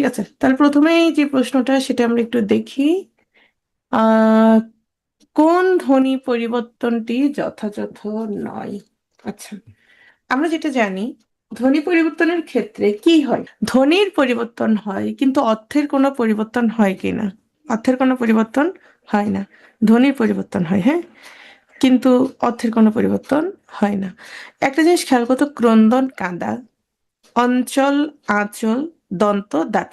ঠিক আছে। তাহলে প্রথমেই যে প্রশ্নটা, সেটা আমরা একটু দেখি। কোন ধ্বনি পরিবর্তনটি যথাযথ নয়? আচ্ছা আমরা যেটা জানি, ধ্বনি পরিবর্তনের ক্ষেত্রে কি হয়? ধ্বনির পরিবর্তন হয়, কিন্তু অর্থের কোনো পরিবর্তন হয় কিনা অর্থের কোনো পরিবর্তন হয় না। ধ্বনির পরিবর্তন হয় হ্যাঁ? কিন্তু অর্থের কোনো পরিবর্তন হয় না। একটা জিনিস খেয়াল করতো ক্রন্দন কাঁদা, অঞ্চল, আঁচল দন্ত দাঁত।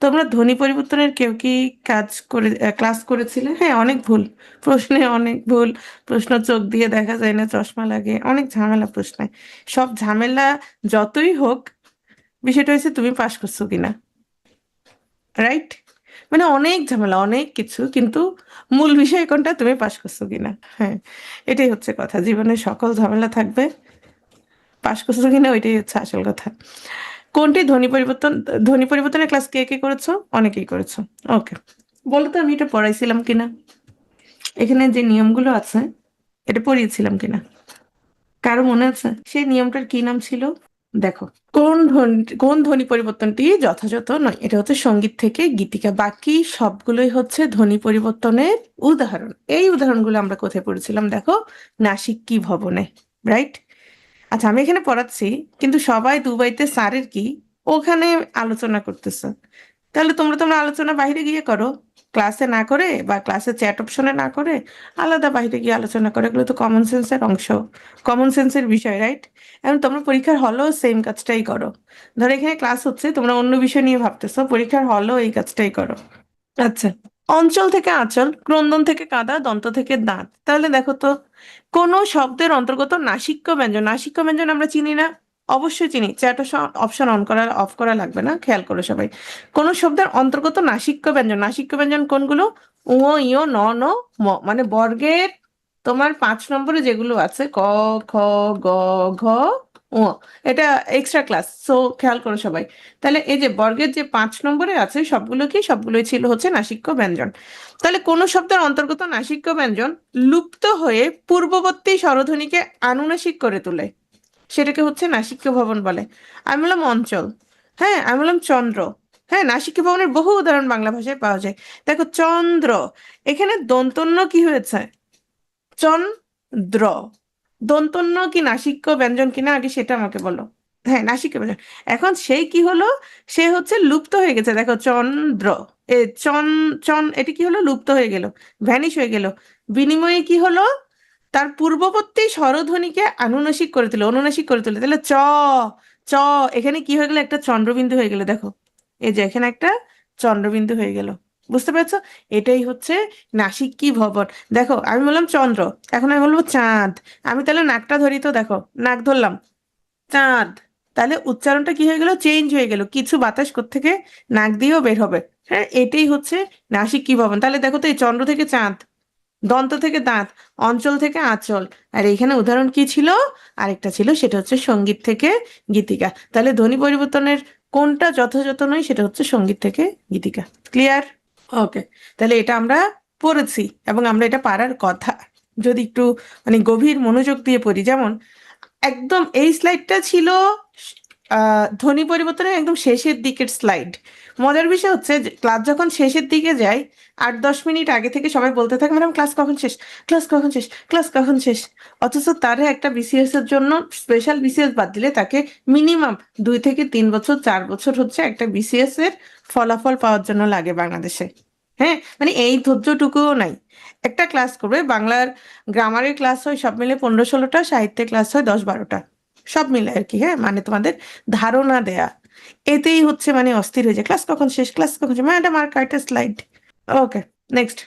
তোমরা ধ্বনি পরিবর্তনের কেউ কি কাজ করে ক্লাস করেছিলে? হ্যাঁ অনেক ভুল। প্রশ্নে অনেক ভুল। প্রশ্ন চোখ দিয়ে দেখা যায় না, চশমা লাগে, অনেক ঝামেলা প্রশ্নে। সব ঝামেলা যতই হোক, বিষয়টা হচ্ছে তুমি পাশ করছ কিনা। রাইট মানে অনেক ঝামেলা, অনেক কিছু, কিন্তু মূল বিষয় কোনটা, তুমি পাশ করছ কিনা। হ্যাঁ এটাই হচ্ছে কথা। জীবনে সকল ঝামেলা থাকবে। পাশ করছ কিনা, ওইটাই হচ্ছে আসল কথা। কোনটি? ধ্বনি পরিবর্তন, ধ্বনি পরিবর্তনের ক্লাস কে কে করেছ? অনেকেই করেছ। ওকে বলো তো, আমি এটা পড়াইছিলাম কিনা? এখানে যে নিয়মগুলো আছে, এটা পড়িয়েছিলাম কিনা? কারও মনে আছে? সেই নিয়মটার কি নাম ছিল? দেখো, কোন ধ্বনি কোন ধ্বনি পরিবর্তনটি যথাযথ নয়? এটা হচ্ছে সংগীত থেকে গীতিকা। বাকি সবগুলোই হচ্ছে ধ্বনি পরিবর্তনের উদাহরণ। এই উদাহরণগুলো আমরা কোথায় পড়েছিলাম? দেখো নাসিক কি ভবনে রাইট আচ্ছা আমি এখানে পড়াচ্ছি কিন্তু সবাই দুবাইতে স্যারের কি? ওখানে আলোচনা করতেছে। তাহলে তোমরা তোমরা আলোচনা বাইরে গিয়ে করো। ক্লাসে না করে বা ক্লাসে চ্যাট অপশনে না করে আলাদা বাইরে গিয়ে আলোচনা করো। এগুলো তো কমন সেন্সের অংশ। কমন সেন্সের বিষয় রাইট এখন তোমরা পরীক্ষার হলেও সেম কাজটাই করো। ধরো এখানে ক্লাস হচ্ছে তোমরা অন্য বিষয় নিয়ে ভাবতেছো পরীক্ষার হলেও এই কাজটাই করো। আচ্ছা। অঞ্চল থেকে আঁচল ক্রন্দন থেকে কাদা দন্ত থেকে দাঁত। তাহলে দেখো তো কোন শব্দের অন্তর্গত নাসিক্য ব্যঞ্জন নাসিক্য ব্যঞ্জন আমরা চিনি না, অবশ্যই চিনি। চ্যাট অপশন অন করা অফ করা লাগবে না, খেয়াল করো সবাই। কোন শব্দের অন্তর্গত নাসিক্য ব্যঞ্জন নাসিক্য ব্যঞ্জন কোনগুলো? উ ইয় ন ন, ম মানে বর্গের তোমার পাঁচ নম্বরে যেগুলো আছে, ক, খ, গ, ঘ ও, এটা এক্সট্রা ক্লাস সো খেয়াল করো সবাই। তাহলে এই যে বর্গের যে পাঁচ নম্বরে আছে সবগুলো কি? সবগুলোই ছিল হচ্ছে নাসিক্য ব্যঞ্জন। তাহলে কোন শব্দের অন্তর্গত নাসিক্য ব্যঞ্জন লুপ্ত হয়ে পূর্ববর্তী স্বরধ্বনিকে আনুনাসিক করে তোলে। সেটাকে হচ্ছে নাসিক্য ভবন বলে। আমি বললাম অঞ্চল। হ্যাঁ আমি বললাম চন্দ্র। হ্যাঁ নাসিক্য ভবনের বহু উদাহরণ বাংলা ভাষায় পাওয়া যায়। দেখো, চন্দ্র। এখানে দন্তন্য কি হয়েছে? চন্দ্র। দন্তন্য কি নাসিক্য ব্যঞ্জন কিনা আগে সেটা আমাকে বলো। হ্যাঁ নাসিক্য ব্যঞ্জন। এখন সেই কি হলো? সে হচ্ছে লুপ্ত হয়ে গেছে। দেখো, চন্দ্র, এ চন চন, এটি কি হলো? লুপ্ত হয়ে গেল, ভ্যানিশ হয়ে গেল। বিনিময়ে কি হলো? তার পূর্ববর্তী স্বরধ্বনিকে আনুনাসিক করে তুলে, অনুনাসিক করে তুলে। তাহলে চ চ, এখানে কি হয়ে গেল? একটা চন্দ্রবিন্দু হয়ে গেল। দেখো, এই যে এখানে একটা চন্দ্রবিন্দু হয়ে গেল। বুঝতে পারছ? এটাই হচ্ছে নাসিক কি ভবন। দেখো, আমি বললাম চন্দ্র, এখন আমি বলব চাঁদ। আমি তাহলে নাকটা ধরি তো, দেখো, নাক ধরলাম। চাঁদ। তাহলে উচ্চারণটা কি হয়ে গেল? চেঞ্জ হয়ে গেল। কিছু বাতাস থেকে নাক দিয়েও বের হবে। হ্যাঁ এটাই হচ্ছে নাসিক কি ভবন। তাহলে দেখো তো, এই চন্দ্র থেকে চাঁদ, দন্ত থেকে দাঁত, অঞ্চল থেকে আঁচল। আর এখানে উদাহরণ কি ছিল? আরেকটা ছিল, সেটা হচ্ছে সংগীত থেকে গীতিকা। তাহলে ধ্বনি পরিবর্তনের কোনটা যথাযথ নয়, সেটা হচ্ছে সংগীত থেকে গীতিকা। ক্লিয়ার? ওকে তাহলে এটা আমরা পড়েছি এবং আমরা এটা পারার কথা। যদি একটু মানে গভীর মনোযোগ দিয়ে পড়ি, যেমন একদম এই স্লাইডটা ছিল ধ্বনি পরিবর্তনের একদম শেষের দিকের স্লাইড মজার বিষয় হচ্ছে ক্লাস যখন শেষের দিকে যায়, আট দশ মিনিট আগে থেকে সবাই বলতে থাকে ম্যাডাম ক্লাস কখন শেষ? ক্লাস কখন শেষ? ক্লাস কখন শেষ? অথচ তারে একটা বিসিএস এর জন্য স্পেশাল বিসিএস বাদ দিলে তাকে মিনিমাম দুই থেকে তিন বছর, চার বছর হচ্ছে একটা বিসিএস এর ফলাফল পাওয়ার জন্য লাগে বাংলাদেশে। হ্যাঁ মানে এই ধৈর্যটুকুও নাই। একটা ক্লাস করবে, বাংলার গ্রামারের ক্লাস হয় সব মিলে পনেরো ষোলোটা, সাহিত্যের ক্লাস হয় দশ বারোটা। সব মিলে আর কি হ্যাঁ? মানে তোমাদের ধারণা দেয়া। এতেই হচ্ছে মানে অস্থির হয়ে যায়। ক্লাস কখন শেষ? ক্লাস কখন শেষ? ম্যাডাম, আর কয়েকটা স্লাইড। ওকে, নেক্সট।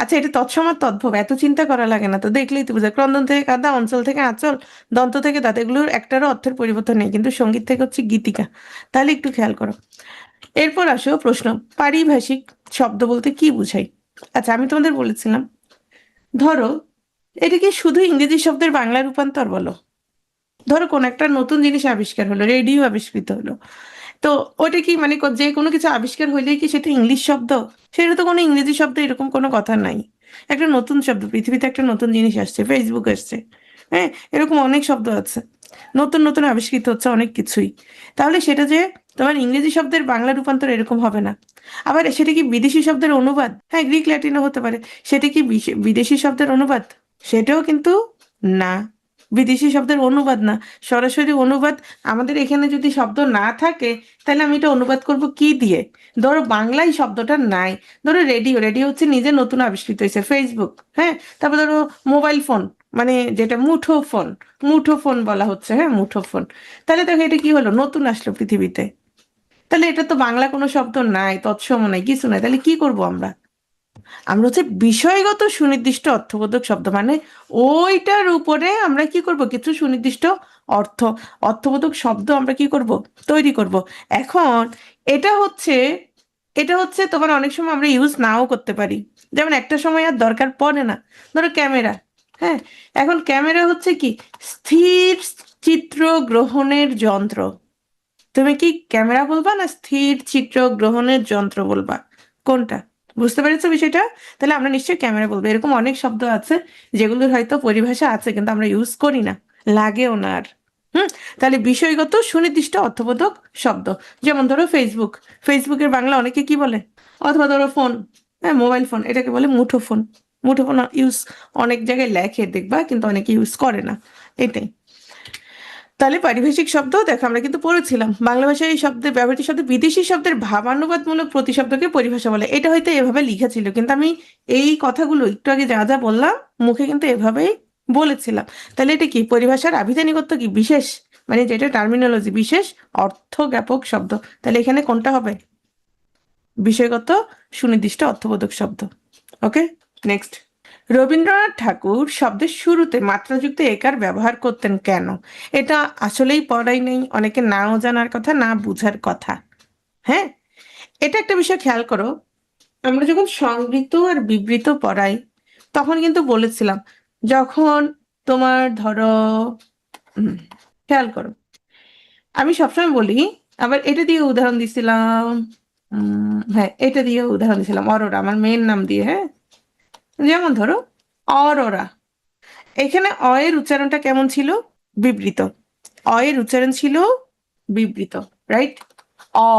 আচ্ছা এটা তৎসমার তদ্ভব। এত চিন্তা করা লাগে না তো। দেখলেই তো বুঝা ক্রন্দন থেকে কাদা, অঞ্চল থেকে আঁচল, দন্ত থেকে দাঁত। এগুলোর একটারও অর্থের পরিবর্তন নেই, কিন্তু সংগীত থেকে হচ্ছে গীতিকা। তাহলে একটু খেয়াল করো। এরপর আসো প্রশ্ন। পারিভাষিক শব্দ বলতে কি বুঝাই? আচ্ছা আমি তোমাদের বলেছিলাম। ধরো এটা কি শুধু ইংরেজি শব্দের বাংলা রূপান্তর বলো। ধরো কোন একটা নতুন জিনিস আবিষ্কার হলো, রেডিও আবিষ্কৃত হলো। তো ওটা কি মানে যে কোনো কিছু আবিষ্কার হইলেই কি সেটা ইংলিশ শব্দ? সেটা তো কোনো ইংরেজি শব্দ এরকম কোনো কথা নাই। একটা নতুন শব্দ, পৃথিবীতে একটা নতুন জিনিস আসছে ফেসবুক আসছে হ্যাঁ? এরকম অনেক শব্দ আছে। নতুন নতুন আবিষ্কৃত হচ্ছে অনেক কিছুই। তাহলে সেটা যে তোমার ইংরেজি শব্দের বাংলা রূপান্তর এরকম হবে না। আবার সেটা কি বিদেশি শব্দের অনুবাদ? হ্যাঁ গ্রিক, ল্যাটিনও হতে পারে। সেটা কি বিদেশি শব্দের অনুবাদ? সেটাও কিন্তু না। বিদেশি শব্দের অনুবাদ না। সরাসরি অনুবাদ, আমাদের এখানে যদি শব্দ না থাকে, তাহলে আমি এটা অনুবাদ করব কি দিয়ে? ধরো বাংলায় শব্দটা নাই। ধরো রেডিও রেডিও হচ্ছে নিজে নতুন আবিষ্কৃত হয়েছে ফেসবুক হ্যাঁ? তারপর ধরো মোবাইল ফোন মানে যেটা মুঠো ফোন মুঠো ফোন বলা হচ্ছে হ্যাঁ? মুঠো ফোন তাহলে দেখো এটা কি হলো? নতুন আসলো পৃথিবীতে। তাহলে এটা তো বাংলা কোনো শব্দ নাই, তৎসম নাই, কিছু নাই। তাহলে কি করব আমরা? আমরা হচ্ছে বিষয়গত সুনির্দিষ্ট অর্থবোধক শব্দ মানে ওইটার উপরে আমরা কি করব? কিছু সুনির্দিষ্ট অর্থ, অর্থবোধক শব্দ আমরা কি করব? তৈরি করব। এখন এটা হচ্ছে এটা হচ্ছে তোমার অনেক সময় আমরা ইউজ নাও করতে পারি। যেমন একটা সময় আর দরকার পড়ে না। ধরো ক্যামেরা হ্যাঁ? এখন ক্যামেরা হচ্ছে কি? স্থির চিত্র গ্রহণের যন্ত্র। তুমি কি ক্যামেরা বলবা না স্থির চিত্র গ্রহণের যন্ত্র বলবা? কোনটা? বুঝতে পেরেছ বিষয়টা? তাহলে আমরা নিশ্চয়ই ক্যামেরা বলব। এরকম অনেক শব্দ আছে, যেগুলোর হয়তো পরিভাষা আছে, কিন্তু আমরা ইউজ করি না। লাগেও না আর। হুম? তাহলে বিষয়গত সুনির্দিষ্ট অর্থবোধক শব্দ। যেমন ধরো ফেসবুক ফেসবুকের বাংলা অনেকে কি বলে? অথবা ধরো ফোন হ্যাঁ মোবাইল ফোন এটাকে বলে মুঠো ফোন মুঠো ফোন ইউজ অনেক জায়গায় লেখে, দেখবা, কিন্তু অনেকে ইউজ করে না। এটাই। তাহলে পারিভাষিক শব্দ দেখো, আমরা কিন্তু পড়েছিলাম। বাংলা ভাষায় এই শব্দের, ব্যবহৃত শব্দ বিদেশি শব্দের ভাবানুবাদমূলক প্রতিশব্দকে পরিভাষা বলে। এটা হয়তো এভাবে লিখা ছিল, কিন্তু আমি এই কথাগুলো একটু আগে যা যা বললাম, মুখে কিন্তু এভাবেই বলেছিলাম। তাহলে এটা কি? পরিভাষার আভিধানিকত্ব কি? বিশেষ? মানে যেটা টার্মিনোলজি বিশেষ? অর্থ জ্ঞাপক শব্দ। তাহলে এখানে কোনটা হবে? বিষয়গত সুনির্দিষ্ট অর্থবোধক শব্দ। ওকে নেক্সট রবীন্দ্রনাথ ঠাকুর শব্দের শুরুতে মাত্রাযুক্ত একার ব্যবহার করতেন কেন? এটা আসলেই পড়াই নেই, অনেকে নাও জানার কথা, না বুঝার কথা। হ্যাঁ? এটা একটা বিষয় খেয়াল করো, আমরা যখন সংবৃত আর বিবৃত পড়াই, তখন কিন্তু বলেছিলাম, যখন তোমার ধরো খেয়াল করো। আমি সবসময় বলি, আবার এটা দিয়ে উদাহরণ দিছিলাম হ্যাঁ এটা দিয়ে উদাহরণ দিছিলাম, অরোরা, আমার মেয়ের নাম দিয়ে হ্যাঁ? যেমন ধরো, অরোরা। এখানে অ এর উচ্চারণটা কেমন ছিল? বিবৃত। অ এর উচ্চারণ ছিল বিবৃত রাইট অ।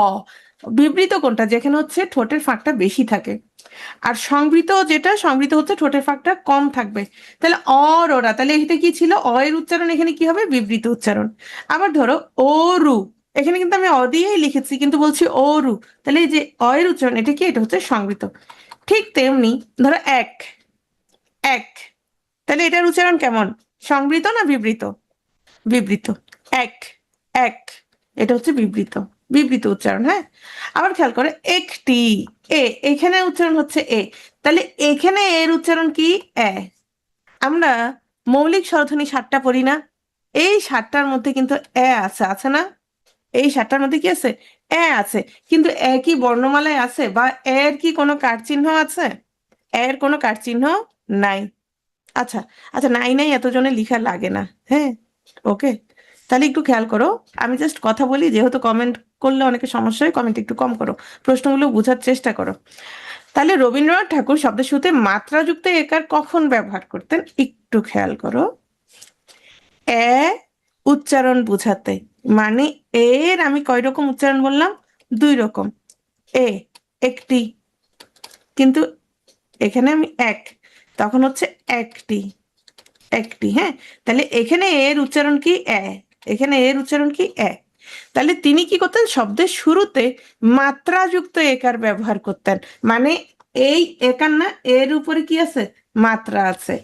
বিবৃত কোনটা? যেখানে হচ্ছে ঠোঁটের ফাঁকটা বেশি থাকে। আর সংবৃত যেটা, সংবৃত হচ্ছে ঠোঁটের ফাঁকটা কম থাকবে। তাহলে অরোরা, তাহলে এটা কি ছিল? অ এর উচ্চারণ, এখানে কি হবে? বিবৃত উচ্চারণ। আবার ধরো ওরু এখানে কিন্তু আমি অ দিয়েই লিখেছি, কিন্তু বলছি ওরু তাহলে এই যে অ এর উচ্চারণ, এটা কি? এটা হচ্ছে সংবৃত। ঠিক তেমনি ধরো এক এক, তাহলে এটার উচ্চারণ কেমন? সংবৃত না বিবৃত? বিবৃত। এক এক, এটা হচ্ছে বিবৃত বিবৃত উচ্চারণ হ্যাঁ? আবার খেয়াল করে, একটি, এ, এখানে উচ্চারণ হচ্ছে এ, তাহলে এখানে এর উচ্চারণ কি? এ। আমরা মৌলিক স্বরধ্বনি সাতটা পড়ি না, এই সাতটার মধ্যে কিন্তু এ আছে আছে না? এই সাতটার মধ্যে কি আছে? এ আছে। কিন্তু এ কি বর্ণমালায় আছে বা এর কি কোনো কাঠ চিহ্ন আছে? এর কোনো কাঠ চিহ্ন নাই। আচ্ছা আচ্ছা নাই নাই এতজনে লিখা লাগে না। হ্যাঁ ওকে। তাহলে একটু খেয়াল করো। আমি জাস্ট কথা বলি, যেহেতু কমেন্ট করলে অনেকে সমস্যা হয় কমেন্ট একটু কম করো। প্রশ্নগুলো বোঝার চেষ্টা করো। তাহলে রবীন্দ্রনাথ ঠাকুর শব্দের শুরুতে মাত্রাযুক্ত একার কখন ব্যবহার করতেন? একটু খেয়াল করো। এ উচ্চারণ বোঝাতে। মানে এর আমি কয় রকম উচ্চারণ বললাম? দুই রকম। এ, একটি। কিন্তু এখানে আমি এক। তখন হচ্ছে একটি। একটি হ্যাঁ? তাহলে এখানে এর উচ্চারণ কি এ? এখানে এর উচ্চারণ কি এ? তাহলে তিনি কি করতেন? শব্দের শুরুতে মাত্রাযুক্ত একার ব্যবহার করতেন। মানে এই একার না, এর উপরে কি আছে? মাত্রা আছে।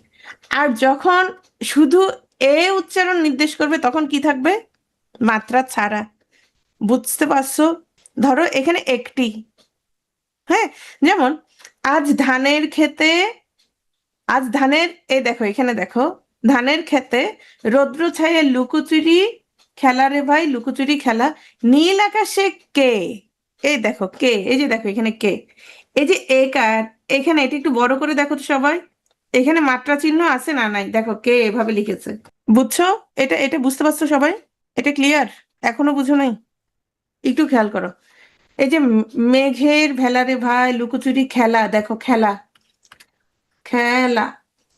আর যখন শুধু এ উচ্চারণ নির্দেশ করবে, তখন কি থাকবে? মাত্রা ছাড়া। বুঝতে পারছ? ধরো এখানে একটি হ্যাঁ? যেমন, আজ ধানের খেতে আজ ধানের, এই দেখো, এখানে দেখো, ধানের খেতে রৌদ্র ছায়ে লুকোচুরি খেলা রে ভাই, লুকোচুরি খেলা। নীল আকাশে কে? এই দেখো, কে? এই যে দেখো, এখানে কে? এই যে একার এখানে এটা একটু বড় করে দেখো তো সবাই। এখানে মাত্রা চিহ্ন আছে না নাই? দেখো, কে এভাবে লিখেছে। বুঝছ? এটা এটা বুঝতে পারছ সবাই? এটা ক্লিয়ার এখনও বুঝো নাই? একটু খেয়াল করো। এই যে মেঘের ভেলারে ভাই, লুকোচুরি খেলা, দেখো খেলা। খেলা।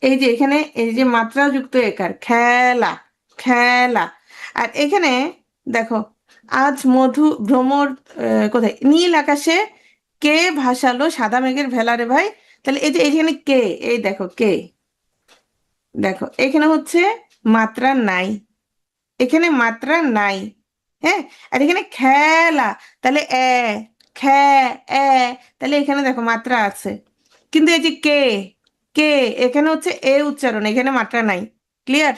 এই যে এখানে, এই যে মাত্রা যুক্ত একার, খেলা খেলা। আর এখানে দেখো, আজ মধু ভ্রমর কোথায়? নীল আকাশে কে ভাসালো সাদা মেঘের ভেলারে ভাই? তাহলে এই যে এইখানে কে, এই দেখো কে। দেখো, এখানে হচ্ছে মাত্রা নাই। এখানে মাত্রা নাই হ্যাঁ? আর এখানে খেলা, তাহলে এ, খে, এ, তাহলে এখানে দেখো মাত্রা আছে। কিন্তু এই যে কে কে, এখানে হচ্ছে এ উচ্চারণ, এখানে মাত্রা নাই ক্লিয়ার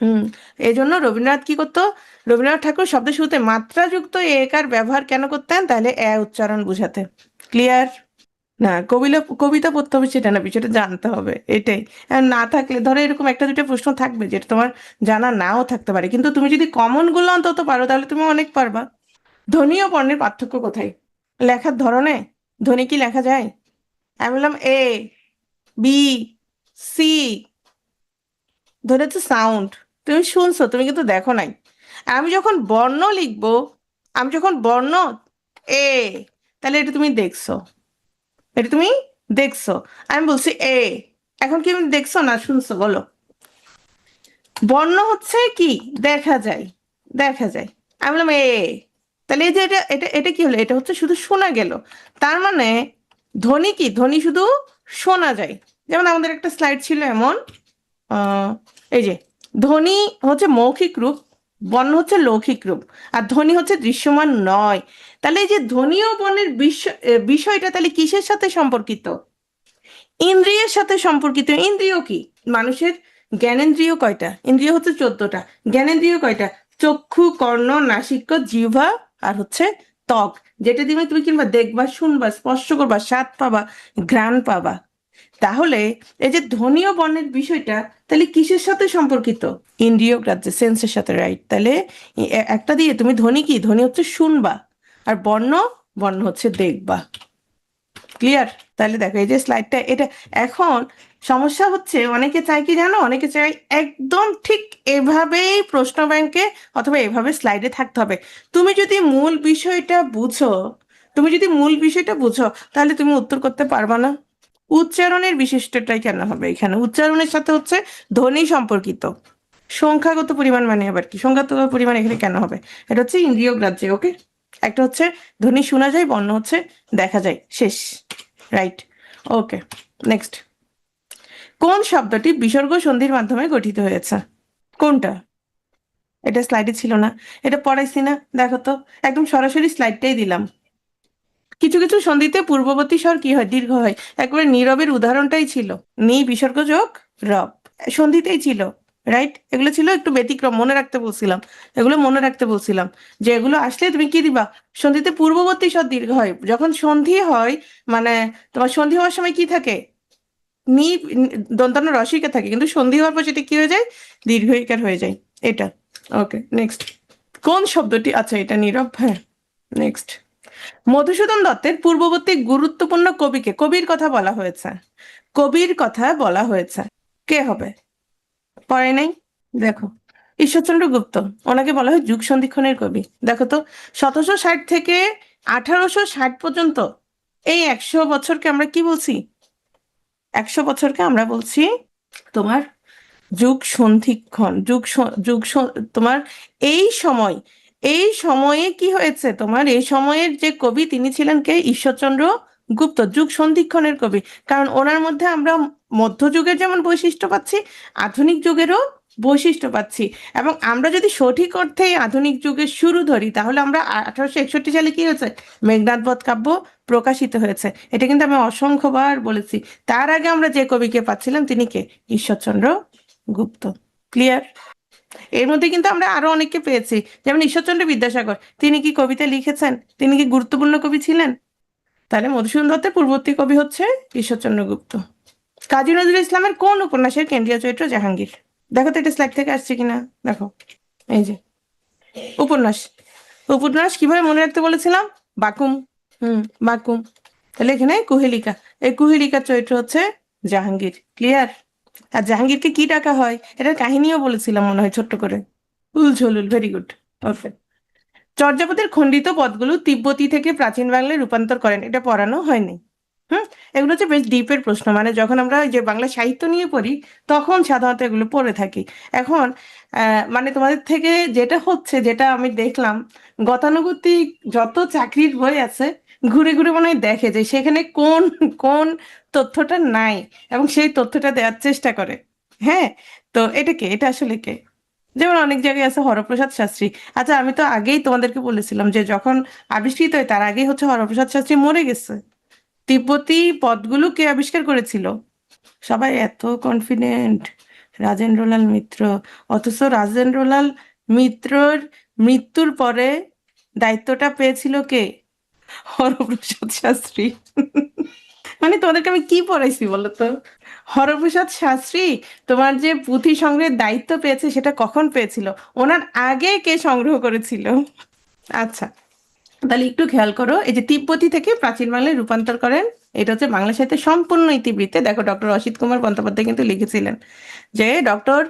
হুম এই জন্য রবীন্দ্রনাথ কি করতো? রবীন্দ্রনাথ ঠাকুর শব্দ শুরুতে মাত্রাযুক্ত একার ব্যবহার কেন করতেন? তাহলে এ উচ্চারণ বুঝাতে ক্লিয়ার না কবিতা কবিতা পড়তে হবে সেটা না, বিষয়টা জানতে হবে, এটাই। না থাকলে, ধরো এরকম একটা দুটো প্রশ্ন থাকবে যেটা তোমার জানা নাও থাকতে পারে। কিন্তু তুমি যদি কমনগুলো অন্তত পারো, তাহলে তুমি অনেক পারবা। ধ্বনি ও বর্ণের পার্থক্য কোথায়? লেখার ধরনে? ধ্বনি কি লেখা যায়? আমি বললাম এ বি সি ধরে হচ্ছে সাউন্ড তুমি শুনছো, তুমি কিন্তু দেখো নাই। আমি যখন বর্ণ লিখব, আমি যখন বর্ণ এ তাহলে এটা তুমি দেখছ। এটা তুমি দেখছ। আমি বলছি এ, এখন কি তুমি দেখছ না শুনছো? বলো। বর্ণ হচ্ছে কি? দেখা যায় দেখা যায়। আমি বললাম এ, তাহলে এই যে এটা এটা এটা কি হলো? এটা হচ্ছে শুধু শোনা গেল। তার মানে ধ্বনি কি? ধ্বনি শুধু শোনা যায়। যেমন আমাদের একটা স্লাইড ছিল এমন এই যে, ধ্বনি হচ্ছে মৌখিক রূপ, বর্ণ হচ্ছে লৌকিক রূপ, আর ধ্বনি হচ্ছে দৃশ্যমান নয়। তাহলে এই যে ধ্বনি ও বর্ণের বিষয় বিষয়টা তাহলে কিসের সাথে সম্পর্কিত? ইন্দ্রিয়ের সাথে সম্পর্কিত। ইন্দ্রিয় কি? মানুষের জ্ঞানেন্দ্রিয় কয়টা? ইন্দ্রিয় হচ্ছে চোদ্দটা। জ্ঞানেন্দ্রিয় কয়টা? চক্ষু, কর্ণ, নাসিক্য, জিহ্বা আর হচ্ছে ত্বক। যেটা দিয়ে তুমি কিংবা দেখবা, শুনবা, স্পর্শ করবা, স্বাদ পাবা, ঘ্রাণ পাবা। তাহলে এই যে ধ্বনি ও বর্ণের বিষয়টা তাহলে কিসের সাথে সম্পর্কিত? ইন্দ্রিয় গ্রাহ্য সেন্সের সাথে রাইট তাহলে একটা দিয়ে তুমি ধ্বনি কি? ধ্বনি হচ্ছে শুনবা। আর বর্ণ বর্ণ হচ্ছে দেখবা। ক্লিয়ার তাহলে দেখো, এই যে স্লাইডটা এটা এখন সমস্যা হচ্ছে অনেকে চায় কি জানো? অনেকে চায় একদম ঠিক এভাবেই প্রশ্ন ব্যাংকে অথবা এভাবে স্লাইডে থাকতে হবে। তুমি যদি মূল বিষয়টা বুঝো, তুমি যদি মূল বিষয়টা বুঝো, তাহলে তুমি উত্তর করতে পারবা না। উচ্চারণের বিশিষ্টটাই কেন হবে এখানে? উচ্চারণের সাথে হচ্ছে ধ্বনি সম্পর্কিত। সংখ্যাগত পরিমাণ মানে আবার কি? সংখ্যাগত পরিমাণ এখানে কেন হবে? এটা হচ্ছে ইন্দ্রিয় গ্রাহ্যে ওকে একটা হচ্ছে ধ্বনি শোনা যায়, বর্ণ হচ্ছে দেখা যায়, শেষ রাইট ওকে নেক্সট কোন শব্দটি বিসর্গ সন্ধির মাধ্যমে গঠিত হয়েছে? কোনটা? এটা স্লাইডে ছিল না, এটা পড়াইছি না, দেখো তো, একদম সরাসরি স্লাইডটাই দিলাম। কিছু কিছু সন্ধিতে পূর্ববর্তী স্বর কি হয়? দীর্ঘ হয়। একবারে নীরবের উদাহরণটাই ছিল, নি বিসর্গ যোগ রব, সন্ধিতেই ছিল। রাইট এগুলো ছিল একটু ব্যতিক্রম, মনে রাখতে বলছিলাম। এগুলো মনে রাখতে বলছিলাম যে এগুলো আসলে তুমি কি দিবা? সন্ধিতে পূর্ববর্তী স্বর দীর্ঘ হয়। যখন সন্ধি হয় মানে তোমার সন্ধি হওয়ার সময় কি থাকে? নি দন্তান্ন রসিকা থাকে। কিন্তু সন্ধি হওয়ার পর সেটা কি হয়ে যায়? দীর্ঘইকার হয়ে যায়। এটা। ওকে নেক্সট কোন শব্দটি? আচ্ছা এটা নীরব হ্যাঁ নেক্সট মধুসূদন দত্তের পূর্ববর্তী গুরুত্বপূর্ণ কবিকে কবির কথা বলা হয়েছে। কবির কথা বলা হয়েছে। কে হবে? পড়ে নাই? দেখো। ঈশ্বরচন্দ্র গুপ্ত, ওনাকে বলা হয় যুগ সন্ধিক্ষণের কবি। দেখো তো, সতেরোশো ষাট থেকে আঠারোশো ষাট পর্যন্ত এই একশো বছরকে আমরা কি বলছি? একশো বছরকে আমরা বলছি তোমার যুগ সন্ধিক্ষণ, যুগ যুগ তোমার এই সময়, এই সময়ে কি হয়েছে? তোমার এই সময়ের যে কবি, তিনি ছিলেন কে? ঈশ্বরচন্দ্র গুপ্ত যুগ সন্ধিক্ষণের কবি। কারণ ওনার মধ্যে আমরা মধ্যযুগের যেমন বৈশিষ্ট্য পাচ্ছি, আধুনিক যুগেরও বৈশিষ্ট্য পাচ্ছি। এবং আমরা যদি সঠিক অর্থে আধুনিক যুগের শুরু ধরি, তাহলে আমরা আঠারোশো একষট্টি সালে কি হয়েছে? মেঘনাথ বধ কাব্য প্রকাশিত হয়েছে। এটা কিন্তু আমি অসংখ্যবার বলেছি। তার আগে আমরা যে কবিকে পাচ্ছিলাম, তিনি কে? ঈশ্বরচন্দ্র গুপ্ত। ক্লিয়ার এর মধ্যে কিন্তু আমরা আরও অনেককে পেয়েছি। যেমন ঈশ্বরচন্দ্র বিদ্যাসাগর, তিনি কি কবিতা লিখেছেন? তিনি কি গুরুত্বপূর্ণ কবি ছিলেন? তাহলে মধুসূদন দত্তের পূর্ববর্তী কবি হচ্ছে ঈশ্বরচন্দ্র গুপ্ত। কাজী নজরুল ইসলামের কোন উপন্যাসের কেন্দ্রীয় চরিত্র জাহাঙ্গীর? দেখো তো এটা স্লাইড থেকে আসছে কিনা? দেখো, এই যে, উপন্যাস। উপন্যাস কীভাবে মনে রাখতে বলেছিলাম? বাকুম, হুম, বাকুম। তাহলে এখানে কুহেলিকা। এই কুহেলিকার চরিত্র হচ্ছে জাহাঙ্গীর। ক্লিয়ার আর জাহাঙ্গীরকে কি ডাকা হয়? এটার কাহিনীও বলেছিলাম মনে হয়, ছোট্ট করে। উলঝলুল ভেরি গুড ওকে চর্যাপদের খণ্ডিত পদগুলো তিব্বতী থেকে প্রাচীন বাংলায় রূপান্তর করেন। এটা পড়ানো হয়নি। হুম? এগুলো হচ্ছে বেশ ডিপের প্রশ্ন। মানে যখন আমরা যে বাংলা সাহিত্য নিয়ে পড়ি, তখন সাধারণত এগুলো পড়ে থাকি। এখন মানে তোমাদের থেকে যেটা হচ্ছে, যেটা আমি দেখলাম, গতানুগতিক যত চাকরির বই আছে, ঘুরে ঘুরে মনে হয় দেখে যে সেখানে কোন কোন তথ্যটা নাই এবং সেই তথ্যটা দেওয়ার চেষ্টা করে। হ্যাঁ? তো এটা কে? এটা আসলে কে? যেমন অনেক জায়গায় আছে হরপ্রসাদ শাস্ত্রী। আচ্ছা আমি তো আগেই তোমাদেরকে বলেছিলাম যে যখন আবিষ্কৃত হয়, তার আগেই হচ্ছে হরপ্রসাদ শাস্ত্রী মরে গেছে। তিব্বতী পদগুলো কে আবিষ্কার করেছিল? সবাই এত কনফিডেন্ট রাজেন্দ্রলাল মিত্র। অথচ রাজেন্দ্রলাল মিত্রর মৃত্যুর পরে দায়িত্বটা পেয়েছিল কে? হরপ্রসাদ শাস্ত্রী। মানে তোমাদেরকে আমি কি পড়াইছি বলো তো? হরপ্রসাদ শাস্ত্রী, তোমার যে পুঁথি সংগ্রহের দায়িত্ব পেয়েছে সেটা কখন পেয়েছিল? ওনার আগে কে সংগ্রহ করেছিল? আচ্ছা তাহলে একটু খেয়াল করো, এই যে তিব্বতী থেকে প্রাচীন বাংলায় রূপান্তর করেন, এটা হচ্ছে বাংলা সাহিত্যে সম্পূর্ণ ইতিবৃত্তে। দেখো, ডক্টর অসিত কুমার বন্দ্যোপাধ্যায় কিন্তু লিখেছিলেন যে, ডক্টর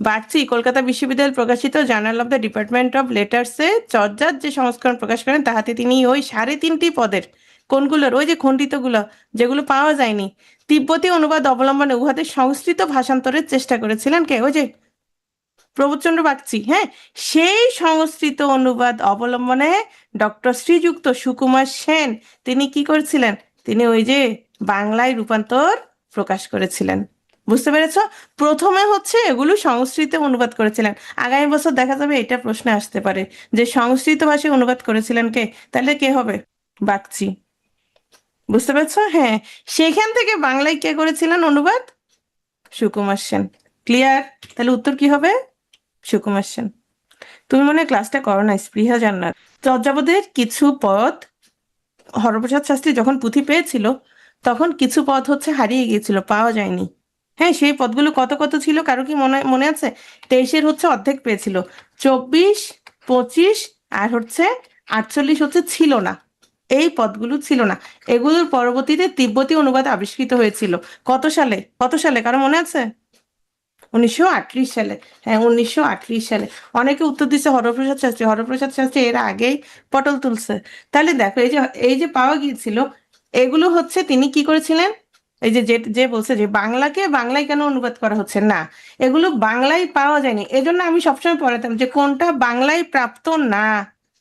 বাগচি, কলকাতা বিশ্ববিদ্যালয় প্রকাশিত journal of the department of লেটার্সে চর্যার যে সংস্করণ প্রকাশ করেন, তাহাতে তিনি ওই সাড়ে তিনটি পদের কোনগুলোর? ওই যে খণ্ডিতগুলো, যেগুলো পাওয়া যায়নি। তিব্বতী অনুবাদ অবলম্বনে উহাদের সংস্কৃত ভাষান্তরের চেষ্টা করেছিলেন কে? ওই যে প্রবোধচন্দ্র বাগচি হ্যাঁ? সেই সংস্কৃত অনুবাদ অবলম্বনে ডক্টর শ্রীযুক্ত সুকুমার সেন তিনি কি করেছিলেন? তিনি ওই যে বাংলায় রূপান্তর প্রকাশ করেছিলেন। বুঝতে পেরেছ? প্রথমে হচ্ছে এগুলো সংস্কৃতে অনুবাদ করেছিলেন। আগামী বছর দেখা যাবে এটা প্রশ্নে আসতে পারে যে সংস্কৃত ভাষায় অনুবাদ করেছিলেন কে? তাহলে কে হবে? বাগচি। বুঝতে পেরেছ? হ্যাঁ সেখান থেকে বাংলায় কে করেছিলেন অনুবাদ? সুকুমার সেন। ক্লিয়ার তাহলে উত্তর কি হবে? সুকুমার সেন। তুমি মনে ক্লাসটা করো না, স্পৃহা জান্নাত। চর্যাপদের কিছু পদ হরপ্রসাদ শাস্ত্রী যখন পুঁথি পেয়েছিল, তখন কিছু পদ হচ্ছে হারিয়ে গিয়েছিল, পাওয়া যায়নি। হ্যাঁ সেই পদগুলো কত কত ছিল, কারও কি মনে মনে আছে? তেইশের হচ্ছে অর্ধেক পেয়েছিল, চব্বিশ, পঁচিশ, আর হচ্ছে আটচল্লিশ হচ্ছে ছিল না। এই পদগুলো ছিল না। এগুলোর পরবর্তীতে তিব্বতী অনুবাদ আবিষ্কৃত হয়েছিল। কত সালে? কত সালে? কারও মনে আছে? উনিশশো আটত্রিশ সালে। হ্যাঁ উনিশশো আটত্রিশ সালে। অনেকে উত্তর দিচ্ছে হরপ্রসাদ শাস্ত্রী। হরপ্রসাদ শাস্ত্রী এর আগেই পটল তুলছে। তাহলে দেখো, এই যে এই যে পাওয়া গিয়েছিল, এগুলো হচ্ছে তিনি কি করেছিলেন? এই যে যে যে বলছে যে বাংলাকে বাংলায় কেন অনুবাদ করা হচ্ছে? না, এগুলো বাংলায় পাওয়া যায়নি। এজন্য আমি সবসময় পড়াতাম যে কোনটা বাংলায় প্রাপ্ত না।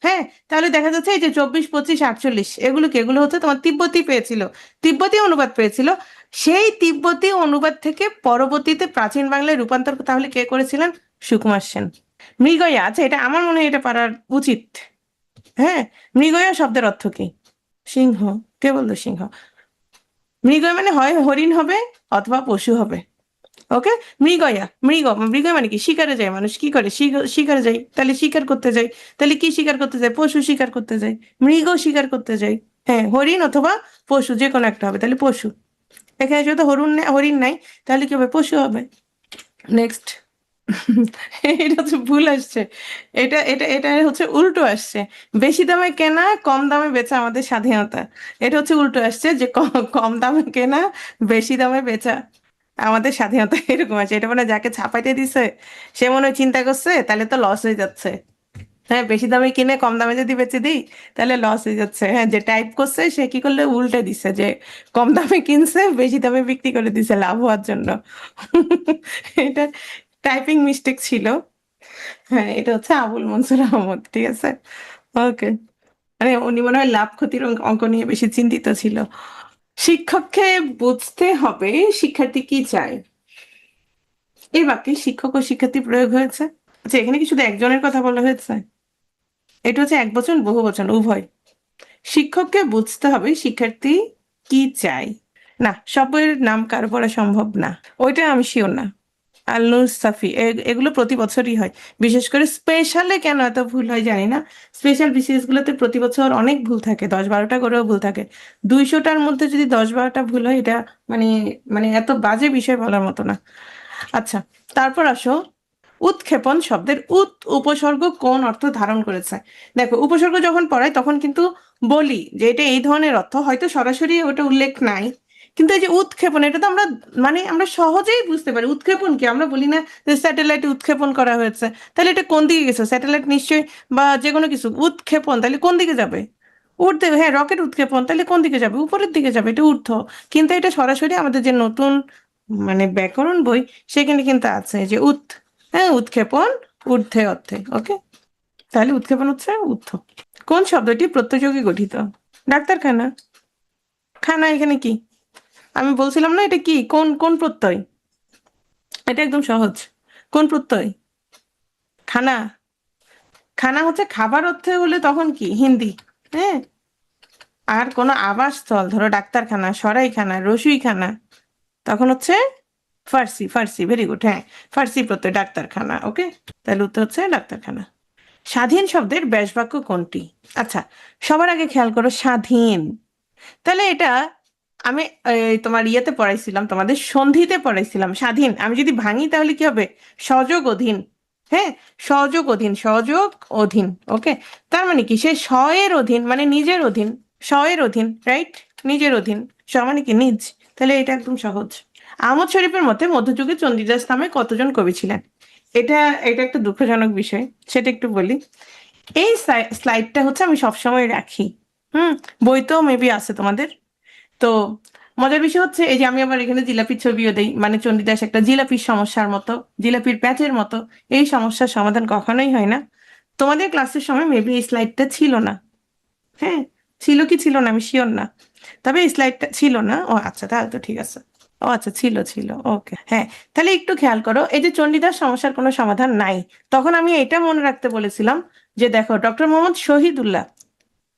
হ্যাঁ তাহলে দেখা যাচ্ছে এই যে চব্বিশ, পঁচিশ, আটচল্লিশ, এগুলো কি? এগুলো হচ্ছে তোমার তিব্বতি পেয়েছিল। তিব্বতি অনুবাদ পেয়েছিল। সেই তিব্বতি অনুবাদ থেকে পরবর্তীতে প্রাচীন বাংলায় রূপান্তর তাহলে কে করেছিলেন? সুকুমার সেন। মৃগয়া আচ্ছা এটা আমার মনে হয় এটা পারার উচিত। হ্যাঁ মৃগয়া শব্দের অর্থ কি? সিংহ। কে বলতো সিংহ? মৃগয়া মানে হয় হরিণ হবে অথবা পশু হবে। ওকে? মৃগয়া। মৃগ। মৃগয়া মানে কি? শিকারে যায় মানুষ। কি করে? শিক- শিকারে যায়। তাহলে শিকার করতে যায়। তাহলে কি শিকার করতে যায়? পশু শিকার করতে যায়। মৃগ শিকার করতে যায়। হ্যাঁ হরিণ অথবা পশু যে কোনো একটা হবে। তাহলে পশু। এখানে যেহেতু হরুণ হরিণ নাই, তাহলে কি হবে? পশু হবে। নেক্সট এটা হচ্ছে ভুল আসছে। এটা এটা এটা হচ্ছে উল্টো আসছে। বেশি দামে কেনা, কম দামে বেচা আমাদের স্বাধীনতা। এটা হচ্ছে উল্টো আসছে যে কম দামে কেনা, বেশি দামে বেচা। আমাদের স্বাধীনতা এরকম আছে। এটা মানে যাকে ছাপাইতে দিছে, সে মনে হয় চিন্তা করছে, তাহলে তো লস হয়ে যাচ্ছে। হ্যাঁ বেশি দামে কিনে কম দামে যদি বেচে দিই, তাহলে লস হয়ে যাচ্ছে। হ্যাঁ যে টাইপ করছে, সে কি করলে উল্টে দিছে, যে কম দামে কিনছে, বেশি দামে বিক্রি করে দিছে লাভ হওয়ার জন্য। এটা টাইপিং মিস্টেক ছিল। হ্যাঁ এটা হচ্ছে আবুল মনসুর আহমদ, ঠিক আছে? ওকে মানে উনি মনে হয় লাভ ক্ষতির অঙ্ক নিয়ে বেশি চিন্তিত ছিল। শিক্ষককে বুঝতে হবে, শিক্ষার্থী কি চায়? এ বাক্যে শিক্ষক ও শিক্ষার্থী প্রয়োগ হয়েছে। আচ্ছা এখানে কি শুধু একজনের কথা বলা হয়েছে? এটা হচ্ছে এক বচন, বহু বচন, উভয়। শিক্ষককে বুঝতে হবে শিক্ষার্থী কি চায়। না, সবের নাম কারও পড়া সম্ভব না। ওইটা আমি শিওর না। আলনুর সাফি এগুলো প্রতি বছরই হয়। বিশেষ করে স্পেশালে কেন এত ভুল হয় জানি না। স্পেশাল বিসিএস গুলোতে প্রতি বছর অনেক ভুল থাকে, দশ বারোটা করেও ভুল থাকে। দুইশোটার মধ্যে যদি দশ বারোটা ভুল হয়, এটা মানে মানে এত বাজে বিষয় বলার মতো না। আচ্ছা তারপর আসো। উৎক্ষেপণ শব্দের উৎ উপসর্গ কোন অর্থ ধারণ করেছে? দেখো, উপসর্গ যখন পড়ায় তখন কিন্তু বলি যে এটা এই ধরনের অর্থ, হয়তো সরাসরি ওটা উল্লেখ নাই। কিন্তু এই যে উৎক্ষেপণ, এটা তো আমরা মানে আমরা সহজেই বুঝতে পারি। উৎক্ষেপণ কি? আমরা বলি না যে স্যাটেলাইট উৎক্ষেপণ করা হয়েছে। তাহলে এটা কোন দিকে গেছে? স্যাটেলাইট নিশ্চয়ই বা যে কোনো কিছু। উৎক্ষেপণ, তাহলে কোন দিকে যাবে? ঊর্ধ্বে হ্যাঁ রকেট উৎক্ষেপণ, তাহলে কোন দিকে যাবে? উপরের দিকে যাবে, এটা ঊর্ধ্ব। কিন্তু এটা সরাসরি আমাদের যে নতুন মানে ব্যাকরণ বই, সেখানে কিন্তু আছে যে উৎ হ্যাঁ উৎক্ষেপণ, ঊর্ধ্বে অর্থে ওকে? তাহলে উৎক্ষেপণ হচ্ছে ঊর্ধ্ব। কোন শব্দটি প্রত্যযোগী গঠিত? ডাক্তারখানা। খানা এখানে কি? আমি বলছিলাম না, এটা কি? কোন কোন প্রত্যয়? এটা একদম সহজ। কোন প্রত্যয়? খানা। খানা হচ্ছে খাবার অর্থে হলে তখন কি? হিন্দি। হ্যাঁ? আর কোনো আবাসস্থল ধরো ডাক্তারখানা, সরাইখানা, রসুইখানা, তখন হচ্ছে ফার্সি ফার্সি ভেরি গুড হ্যাঁ। ফার্সি প্রত্যয়, ডাক্তারখানা ওকে তাহলে উত্তর হচ্ছে ডাক্তারখানা। স্বাধীন শব্দের ব্যাসবাক্য কোনটি? আচ্ছা সবার আগে খেয়াল করো, স্বাধীন। তাহলে এটা আমি তোমার ইয়েতে পড়াইছিলাম, তোমাদের সন্ধিতে পড়াইছিলাম, স্বাধীন। আমি যদি ভাঙি তাহলে কি হবে? সহযোগ অধীন। হ্যাঁ? সহযোগ অধীন সহযোগ অধীন, ওকে? তার মানে কি? সে স এর অধীন মানে নিজের অধীন স এর অধীন, রাইট? নিজের অধীন স মানে কি? নিজ। তাহলে এটা একদম সহজ। আহমদ শরীফের মতে মধ্যযুগে চণ্ডীদাস নামে কতজন কবি ছিলেন? এটা এটা একটা দুঃখজনক বিষয়, সেটা একটু বলি। এই স্লাইডটা হচ্ছে আমি সবসময় রাখি। হুম? বইতেও মেবি আছে তোমাদের। তো মজার বিষয় হচ্ছে এই যে আমি আবার এখানে জিলাপির ছবিও দেই মানে চণ্ডীদাস একটা জিলাপির সমস্যার মতো, জিলাপির প্যাচের মতো, এই সমস্যার সমাধান কখনোই হয় না। তোমাদের ক্লাসের সময় মেবি এই স্লাইডটা ছিল না। হ্যাঁ ছিল কি ছিল না আমি শিওর না। তবে এই স্লাইডটা ছিল না। ও আচ্ছা তাহলে তো ঠিক আছে। ও আচ্ছা ছিল ছিল ওকে হ্যাঁ তাহলে একটু খেয়াল করো, এই যে চণ্ডীদাস সমস্যার কোনো সমাধান নাই। তখন আমি এটা মনে রাখতে বলেছিলাম যে দেখো ডক্টর মোহাম্মদ শহীদুল্লাহ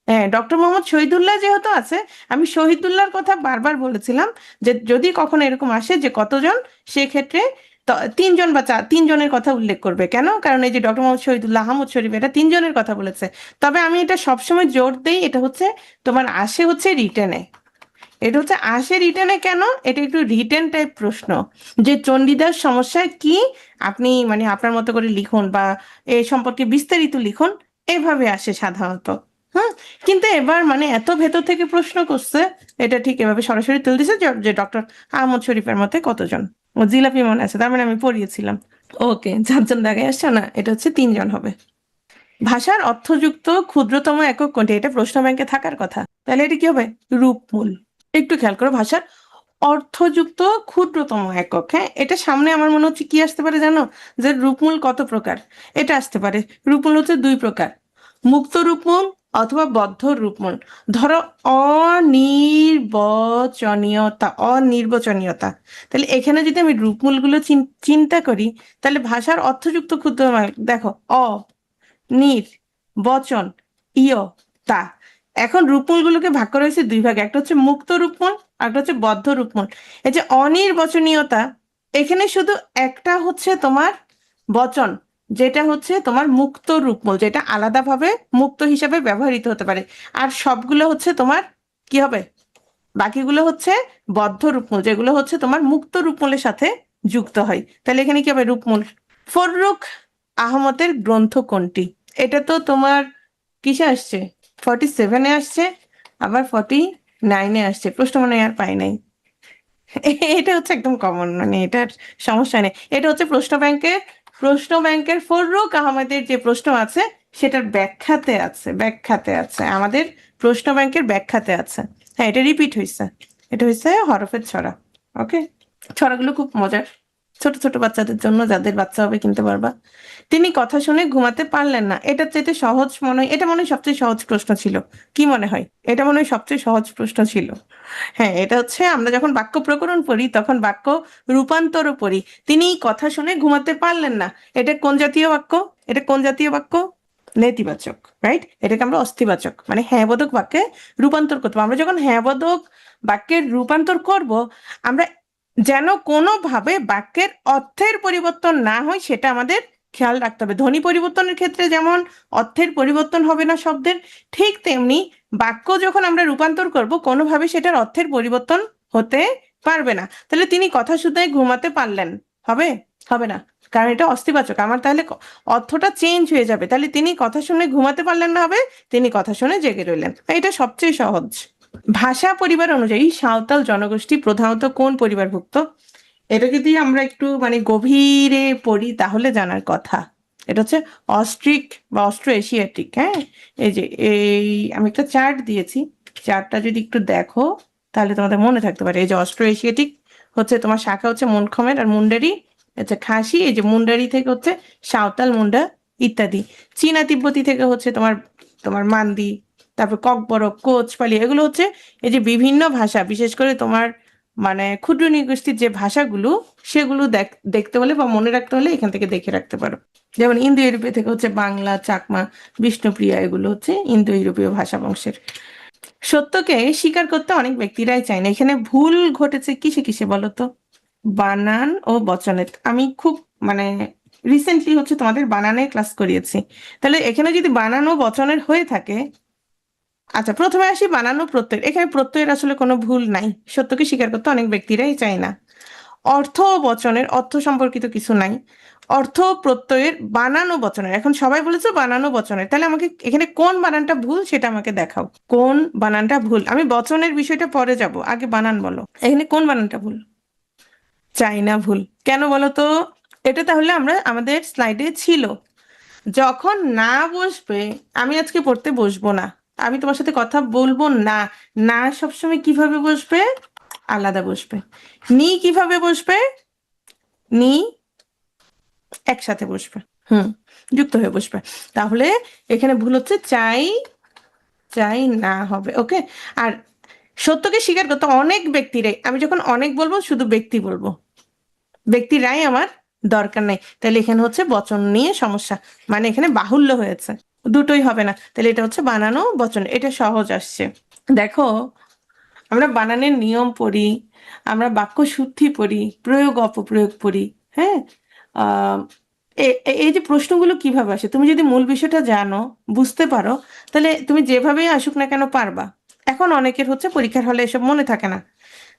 হ্যাঁ ডক্টর মোহাম্মদ শহীদুল্লাহ যেহেতু আছে, আমি শহীদুল্লাহর কথা বারবার বলেছিলাম যে যদি কখনো এরকম আসে যে কতজন, সেক্ষেত্রে তিনজন বা চার, তিনজনের কথা উল্লেখ করবে। কেন? কারণ এই যে ডক্টর মোহাম্মদ শহীদুল্লাহ, আহমদ শরীফ এটা তিনজনের কথা বলেছে। তবে আমি এটা সবসময় জোর দেই, এটা হচ্ছে তোমার আসে হচ্ছে রিটেনে এটা হচ্ছে আসে রিটেনে কেন? এটা একটু রিটেন টাইপ প্রশ্ন। যে চণ্ডীদাস সমস্যা কি আপনি মানে আপনার মতো করে লিখুন বা এ সম্পর্কে বিস্তারিত লিখুন, এভাবে আসে সাধারণত। হুম কিন্তু এবার মানে এত ভেতর থেকে প্রশ্ন করছে এটা ঠিক এভাবে সরাসরি তুলে দিছে যে- যে ডক্টর আহমদ শরীফের মতে কতজন? ও জিলাপি মনে আছে তার মানে আমি পড়িয়েছিলাম। ওকে চারজন দেখায় আসছে না এটা হচ্ছে তিনজন হবে। ভাষার অর্থযুক্ত ক্ষুদ্রতম একক কোনটি? এটা প্রশ্ন ব্যাংকে থাকার কথা। তাহলে এটা কি হবে? রূপমূল। একটু খেয়াল করো ভাষার অর্থযুক্ত ক্ষুদ্রতম একক হ্যাঁ এটা সামনে আমার মনে হচ্ছে কি আসতে পারে জানো? যে রূপমূল কত প্রকার? এটা আসতে পারে। রূপমূল হচ্ছে দুই প্রকার। মুক্ত রূপমূল অথবা বদ্ধ রূপমূল। ধরো অনির্বচনীয়তা অনির্বচনীয়তা। তাহলে এখানে যদি আমি রূপমূলগুলো চিন- চিন্তা করি, তাহলে ভাষার অর্থযুক্ত ক্ষুদ্র দেখো, অ, নির, বচন, ইয়, তা। এখন রূপমূলগুলোকে ভাগ করা হয়েছে দুই ভাগে। একটা হচ্ছে মুক্ত রূপমূল, আর একটা হচ্ছে বদ্ধ রূপমূল। এই যে অনির্বচনীয়তা, এখানে শুধু একটা হচ্ছে তোমার বচন। যেটা হচ্ছে তোমার মুক্ত রূপমূল, যেটা আলাদাভাবে মুক্ত হিসাবে ব্যবহৃত হতে পারে। আর সবগুলো হচ্ছে তোমার কি হবে? বাকিগুলো হচ্ছে বদ্ধ রূপমূল, যেগুলো হচ্ছে তোমার মুক্ত রূপমূলের সাথে যুক্ত হয়। তাহলে এখানে কি হবে? রূপমূল। ফররুখ আহমদের গ্রন্থ কোনটি? এটা তো তোমার কিসে আসছে? ফর্টি সেভেনে আসছে, আবার ফর্টি নাইনে আসছে। প্রশ্ন মনে আর পাই নাই। এটা হচ্ছে একদম কমন মানে এটার সমস্যা নেই। এটা হচ্ছে প্রশ্ন ব্যাংকের প্রশ্ন ব্যাংকের ফররুক আহমেদের যে প্রশ্ন আছে, সেটার ব্যাখ্যাতে আছে ব্যাখ্যাতে আছে। আমাদের প্রশ্ন ব্যাংকের ব্যাখ্যাতে আছে। হ্যাঁ এটা রিপিট হয়েছে এটা হয়েছে হরফের ছড়া ওকে ছড়াগুলো খুব মজার। ছোট ছোট বাচ্চাদের জন্য যাদের বাচ্চা হবে কিনতে পারবা। তিনি কথা শুনে ঘুমাতে পারলেন না। এটা চাইতে সহজ মনে হয়, এটা মনে হয় সবচেয়ে সহজ প্রশ্ন ছিল। কি মনে হয়? এটা মনে হয় সবচেয়ে সহজ প্রশ্ন ছিল। হ্যাঁ এটা হচ্ছে আমরা যখন বাক্য প্রকরণ পড়ি, তখন বাক্য রূপান্তরও পড়ি। তিনি কথা শুনে ঘুমাতে পারলেন না। এটা কোন জাতীয় বাক্য? এটা কোন জাতীয় বাক্য? নেতিবাচক রাইট এটাকে আমরা অস্থিবাচক মানে হ্যাঁবোধক বাক্যে রূপান্তর করতে আমরা যখন হ্যাঁবোধক বাক্যের রূপান্তর করব, আমরা যেন কোনোভাবে বাক্যের অর্থের পরিবর্তন না হয়, সেটা আমাদের খেয়াল রাখতে হবে। ধ্বনি পরিবর্তনের ক্ষেত্রে যেমন অর্থের পরিবর্তন হবে না শব্দের, ঠিক তেমনি বাক্য যখন আমরা রূপান্তর করব, কোনোভাবে সেটার অর্থের পরিবর্তন হতে পারবে না। তাহলে তিনি কথা শুধু ঘুমাতে পারলেন। হবে? হবে না। কারণ এটা অস্থিবাচক আমার তাহলে অর্থটা চেঞ্জ হয়ে যাবে। তাহলে তিনি কথা শুনে ঘুমাতে পারলেন না, হবে? তিনি কথা শুনে জেগে রইলেন। এটা সবচেয়ে সহজ। ভাষা পরিবার অনুযায়ী সাঁওতাল জনগোষ্ঠী প্রধানত কোন পরিবারভুক্ত? এটা যদি আমরা একটু মানে গভীরে পড়ি তাহলে জানার কথা। এটা হচ্ছে অস্ট্রিক বা অস্ট্রো এশিয়াটিক হ্যাঁ? এই যে, এই আমি একটা চার্ট দিয়েছি। চার্টটা যদি একটু দেখো তাহলে তোমাদের মনে থাকতে পারে। এই যে অস্ট্রো এশিয়াটিক হচ্ছে তোমার শাখা হচ্ছে মুনখমের আর মুন্ডারি হচ্ছে খাসি। এই যে মুন্ডারি থেকে হচ্ছে সাঁওতাল মুন্ডা ইত্যাদি। চীনা তিব্বতী থেকে হচ্ছে তোমার তোমার মান্দি তারপর ককবরক কোচপালি এগুলো হচ্ছে এই যে বিভিন্ন ভাষা। বিশেষ করে তোমার মানে ক্ষুদ্র নৃগোষ্ঠীর যে ভাষাগুলো, সেগুলো দেখ- দেখতে হলে বা মনে রাখতে হলে এখান থেকে দেখে রাখতে পারো। যেমন ইন্দো ইউরোপীয় থেকে হচ্ছে বাংলা, চাকমা, বিষ্ণুপ্রিয়া, এগুলো হচ্ছে ইন্দো ইউরোপীয় ভাষা বংশের। সত্যকে স্বীকার করতে অনেক ব্যক্তিরাই চায় না। এখানে ভুল ঘটেছে কিসে কিসে বলো তো? বানান ও বচনের। আমি খুব মানে রিসেন্টলি হচ্ছে তোমাদের বানানের ক্লাস করিয়েছি। তাহলে এখানে যদি বানান ও বচনের হয়ে থাকে আচ্ছা প্রথমে আসি বানানো প্রত্যয়। এখানে প্রত্যয়ের আসলে কোনো ভুল নাই। সত্যকে স্বীকার করতে অনেক ব্যক্তিরাই চায় না। অর্থ বচনের, অর্থ সম্পর্কিত কিছু নাই। অর্থ প্রত্যয়ের বানানো বচনের। এখন সবাই বলেছে বানানো বচনের। তাহলে আমাকে এখানে কোন বানানটা ভুল সেটা আমাকে দেখাও। কোন বানানটা ভুল? আমি বচনের বিষয়টা পরে যাব। আগে বানান বলো। এখানে কোন বানানটা ভুল? চাই না ভুল। কেন বলো তো? এটা তাহলে আমরা আমাদের স্লাইডে ছিল। যখন না বসবে, আমি আজকে পড়তে বসবো না। আমি তোমার সাথে কথা বলব না। না সবসময় কীভাবে বসবে? আলাদা বসবে। নি কীভাবে বসবে? নি একসাথে বসবে। হুম, যুক্ত হয়ে বসবে। তাহলে এখানে ভুল হচ্ছে, চাই চাই না হবে, ওকে? আর সত্যকে স্বীকার করতে অনেক ব্যক্তিরাই, আমি যখন অনেক বলব, শুধু ব্যক্তি বলব। ব্যক্তিরাই আমার দরকার নেই। তাহলে এখানে হচ্ছে বচন নিয়ে সমস্যা। মানে এখানে বাহুল্য হয়েছে। দুটোই হবে না। তাহলে এটা হচ্ছে বানানো বচন। এটা সহজ আসছে। দেখো, আমরা বানানের নিয়ম পড়ি, আমরা বাক্য শুদ্ধি পড়ি, প্রয়োগ, অপপ্রয়োগ পড়ি হ্যাঁ? এই যে প্রশ্নগুলো কীভাবে আসে? তুমি যদি মূল বিষয়টা জানো, বুঝতে পারো, তাহলে তুমি যেভাবেই আসুক না কেন পারবা। এখন অনেকের হচ্ছে পরীক্ষার হলে এসব মনে থাকে না।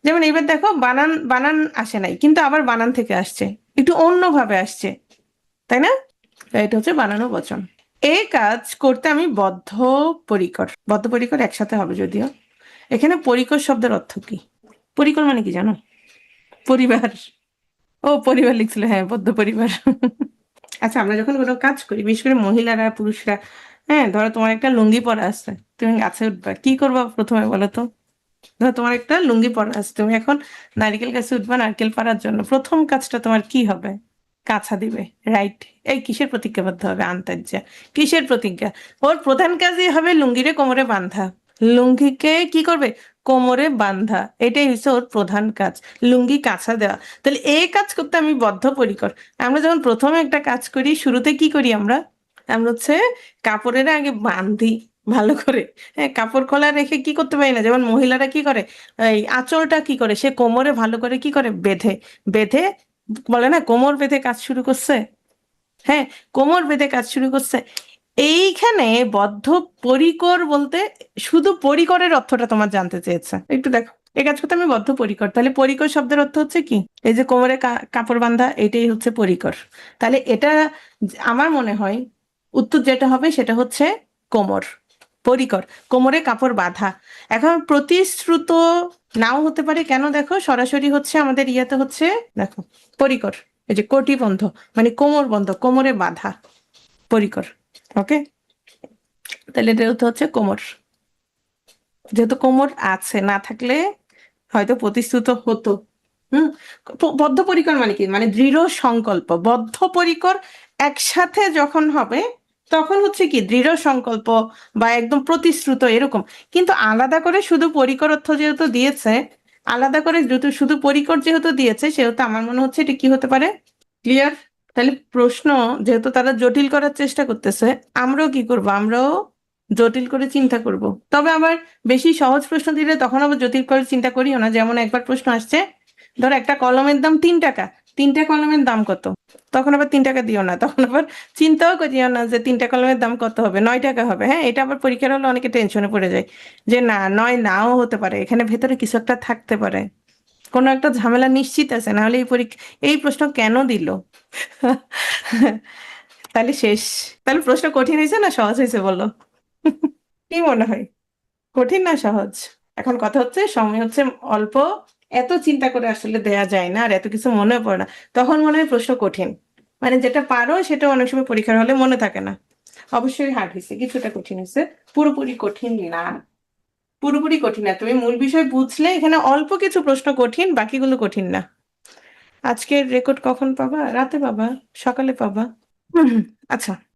যেমন এবার দেখো, বানান বানান আসে নাই, কিন্তু আবার বানান থেকে আসছে। একটু অন্যভাবে আসছে। তাই না? এটা হচ্ছে বানানো বচন। এই কাজ করতে আমি বদ্ধপরিকর। বদ্ধপরিকর একসাথে হবে যদিও। এখানে পরিকর শব্দের অর্থ কি? পরিকর মানে কি জানো? পরিবার। ও, পরিবার লিখছিল হ্যাঁ বদ্ধ পরিবার আচ্ছা আমরা যখন কোনো কাজ করি, বিশেষ করে মহিলারা, পুরুষরা হ্যাঁ ধরো তোমার একটা লুঙ্গি পরা আছে, তুমি গাছে উঠবা, কি করবা প্রথমে বলো তো? ধরো তোমার একটা লুঙ্গি পরা আছে, তুমি এখন নারকেল গাছে উঠবা, নারকেল পাড়ার জন্য। প্রথম কাজটা তোমার কি হবে? কাছা দিবে রাইট এই কিসের প্রতিজ্ঞাবদ্ধ হবে আন্তাজ্যা কিসের প্রতিজ্ঞা? ওর প্রধান কাজই হবে লুঙ্গিরে কোমরে বান্ধা লুঙ্গিকে কি করবে? কোমরে বান্ধা এটাই হচ্ছে ওর প্রধান কাজ, লুঙ্গি কাছা দেওয়া। তাহলে এই কাজ করতে আমি বদ্ধপরিকর। আমরা যখন প্রথমে একটা কাজ করি, শুরুতে কি করি আমরা? আমরা হচ্ছে কাপড়ের আগে বান্ধি ভালো করে। হ্যাঁ কাপড় খোলা রেখে কি করতে পারি না? যেমন মহিলারা কি করে? এই আঁচলটা কি করে? সে কোমরে ভালো করে কি করে? বেঁধে। বেঁধে বলে না, কোমর বেঁধে কাজ শুরু করছে? হ্যাঁ কোমর বেঁধে কাজ শুরু করছে। এইখানে বদ্ধ পরিকর বলতে শুধু পরিকরের অর্থটা তোমার জানতে চেয়েছে। একটু দেখো এই কাজ করতে আমি বদ্ধ পরিকর। তাহলে পরিকর শব্দের অর্থ হচ্ছে কি? এই যে কোমরে কাপড় বান্ধা এটাই হচ্ছে পরিকর। তাহলে এটা আমার মনে হয়, উত্তর যেটা হবে সেটা হচ্ছে কোমর। পরিকর, কোমরে কাপড় বাঁধা। এখন প্রতিশ্রুত নাও হতে পারে, কেন দেখো? সরাসরি হচ্ছে আমাদের ইয়াতে হচ্ছে, দেখো, পরিকর। এই যে কোটি বন্ধ মানে কোমর বন্ধ কোমরে বাঁধা, পরিকর ওকে তাহলে এটা হচ্ছে কোমর। যেহেতু কোমর আছে, না থাকলে হয়তো প্রতিশ্রুত হতো। হুম? বদ্ধপরিকর মানে কি? মানে দৃঢ় সংকল্প। বদ্ধপরিকর একসাথে যখন হবে তখন হচ্ছে কি দৃঢ় সংকল্প বা একদম প্রতিশ্রুত এরকম। কিন্তু আলাদা করে শুধু পরিকর অর্থ যেহেতু দিয়েছে, আলাদা করে যেহেতু শুধু পরিকর যেহেতু দিয়েছে, সেহেতু আমার মনে হচ্ছে এটা কি হতে পারে? ক্লিয়ার তাহলে প্রশ্ন, যেহেতু তারা জটিল করার চেষ্টা করতেছে, আমরাও কি করব? আমরাও জটিল করে চিন্তা করব। তবে আবার বেশি সহজ প্রশ্ন দিলে তখন আবার জটিল করে চিন্তা করিও না। যেমন একবার প্রশ্ন আসছে, ধর একটা কলমের দাম তিন টাকা। তিনটা কলমের দাম কত? তখন আবার তিন টাকা দিও না, তখন আবার চিন্তাও করিও না যে তিনটা কলমের দাম কত হবে, নয় টাকা হবে হ্যাঁ? এটা আবার পরীক্ষার হলে অনেকে টেনশনে পড়ে যায় যে না, নয় নাও হতে পারে, এখানে ভেতরে কিছু একটা থাকতে পারে। কোনো একটা ঝামেলা নিশ্চিত আছে, না হলে এই পরীক্ষা এই প্রশ্ন কেন দিল? তাহলে শেষ। তাহলে প্রশ্ন কঠিন হয়েছে না সহজ হয়েছে বলো? কি মনে হয়? কঠিন না সহজ? এখন কথা হচ্ছে, সময় হচ্ছে অল্প। এত চিন্তা করে আসলে দেয়া যায় না আর এত কিছু মনে পড়ে না। তখন মনে হয় প্রশ্ন কঠিন। মানে যেটা পারো সেটা অনেক সময় পরীক্ষার হলে মনে থাকে না। অবশ্যই হার্ড হয়েছে কিছুটা কঠিন হয়েছে। পুরোপুরি কঠিন না। পুরোপুরি কঠিন না। তুমি মূল বিষয় বুঝলে এখানে অল্প কিছু প্রশ্ন কঠিন বাকিগুলো কঠিন না। আজকের রেকর্ড কখন পাবা? রাতে পাবা? সকালে পাবা? হুম, আচ্ছা।